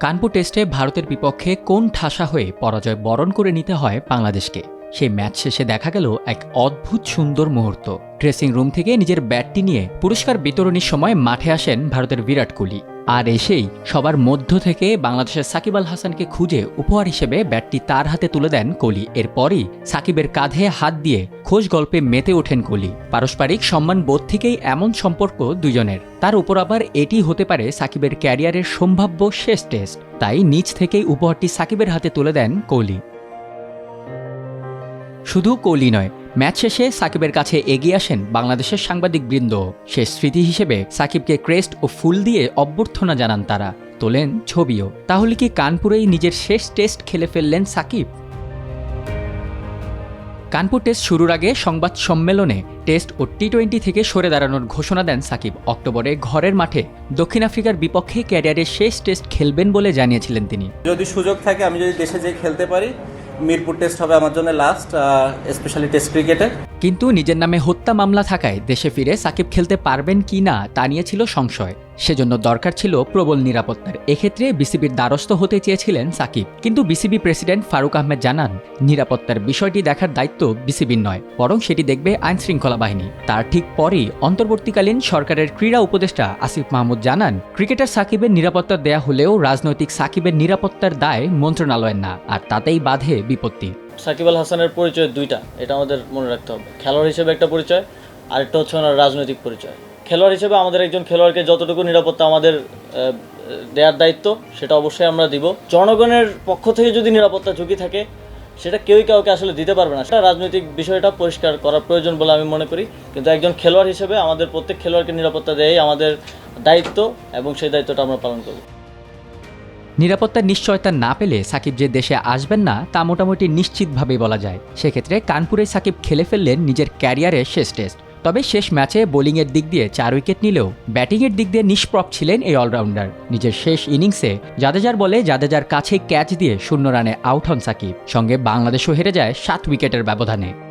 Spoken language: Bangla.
কানপুর টেস্টে ভারতের বিপক্ষে কোন ঠাসা হয়ে পরাজয় বরণ করে নিতে হয় বাংলাদেশকে? সেই ম্যাচ শেষে দেখা গেল এক অদ্ভুত সুন্দর মুহূর্ত। ড্রেসিং রুম থেকে নিজের ব্যাটটি নিয়ে পুরস্কার বিতরণীর সময় মাঠে আসেন ভারতের বিরাট কোহলি। আর এসেই সবার মধ্য থেকে বাংলাদেশের সাকিব আল হাসানকে খুঁজে উপহার হিসেবে ব্যাটটি তার হাতে তুলে দেন কোহলি। এরপরই সাকিবের কাঁধে হাত দিয়ে খোঁজ গল্পে মেতে ওঠেন কোহলি। পারস্পরিক সম্মান বোধ থেকেই এমন সম্পর্ক দুজনের তার উপর আবার এটি হতে পারে সাকিবের ক্যারিয়ারের সম্ভাব্য শেষ টেস্ট। তাই নিজ থেকেই উপহারটি সাকিবের হাতে তুলে দেন কোহলি। শুধু কোহলি নয় ম্যাচ শেষে সাকিবের কাছে এগিয়ে আসেন বাংলাদেশের সাংবাদিক বৃন্দ শেষ স্মৃতি হিসেবে সাকিবকে ক্রেস্ট ও ফুল দিয়ে অভ্যর্থনা জানান তারা। তোলেন ছবিও। তাহলে কি কানপুরেই নিজের শেষ টেস্ট খেলে ফেললেন সাকিব? কানপুর টেস্ট শুরুর আগে সংবাদ সম্মেলনে টেস্ট ও টি টোয়েন্টি থেকে সরে দাঁড়ানোর ঘোষণা দেন সাকিব। অক্টোবরে ঘরের মাঠে দক্ষিণ আফ্রিকার বিপক্ষে ক্যারিয়ারের শেষ টেস্ট খেলবেন বলে জানিয়েছিলেন তিনি। যদি সুযোগ থাকে আমি যদি দেশে যেয়ে খেলতে পারি মিরপুর টেস্ট হবে আমার জন্য লাস্ট স্পেশালি টেস্ট ক্রিকেটে কিন্তু নিজের নামে হত্যা মামলা থাকায় দেশে ফিরে সাকিব খেলতে পারবেন কি না তা নিয়ে ছিল সংশয়। সেজন্য দরকার ছিল প্রবল নিরাপত্তার। এক্ষেত্রে বিসিবির দ্বারস্থ হতে চেয়েছিলেন সাকিব। কিন্তু বিসিবি প্রেসিডেন্ট ফারুক আহমেদ জানান, নিরাপত্তার বিষয়টি দেখার দায়িত্ব বিসিবির নয়, বরং সেটি দেখবে আইন শৃঙ্খলা বাহিনী। তার ঠিক পরেই অন্তর্বর্তীকালীন সরকারের ক্রীড়া উপদেষ্টা আসিফ মাহমুদ জানান, ক্রিকেটার সাকিবের নিরাপত্তা দেয়া হলেও রাজনৈতিক সাকিবের নিরাপত্তার দায় মন্ত্রণালয়ের না, আর তাতেই বাধে বিপত্তি। সাকিব আল হাসানের পরিচয় দুইটা, এটা আমাদের মনে রাখতে হবে। খেলোয়াড় হিসেবে একটা পরিচয়, আরেকটা হচ্ছে ওনার রাজনৈতিক পরিচয়। খেলোয়াড় হিসেবে আমাদের একজন খেলোয়াড়কে যতটুকু নিরাপত্তা আমাদের দেওয়ার দায়িত্ব, সেটা অবশ্যই আমরা দিব। জনগণের পক্ষ থেকে যদি নিরাপত্তা ঝুঁকি থাকে, সেটা কেউই কাউকে আসলে দিতে পারবে না। সেটা রাজনৈতিক বিষয়টা পরিষ্কার করার প্রয়োজন বলে আমি মনে করি। কিন্তু একজন খেলোয়াড় হিসেবে আমাদের প্রত্যেক খেলোয়াড়কে নিরাপত্তা দেয় আমাদের দায়িত্ব এবং সেই দায়িত্বটা আমরা পালন করব। নিরাপত্তার নিশ্চয়তা না পেলে সাকিব যে দেশে আসবেন না, তা মোটামুটি নিশ্চিতভাবেই বলা যায়। সেক্ষেত্রে কানপুরে সাকিব খেলে ফেললেন নিজের ক্যারিয়ারের শেষ টেস্ট। তবে শেষ ম্যাচে বোলিংয়ের দিক দিয়ে চার উইকেট নিলেও ব্যাটিংয়ের দিক দিয়ে নিষ্প্রপ ছিলেন এই অলরাউন্ডার। নিজের শেষ ইনিংসে জাদেজার বলে জাদেজার কাছে ক্যাচ দিয়ে শূন্য রানে আউট হন সাকিব। সঙ্গে বাংলাদেশও হেরে যায় সাত উইকেটের ব্যবধানে।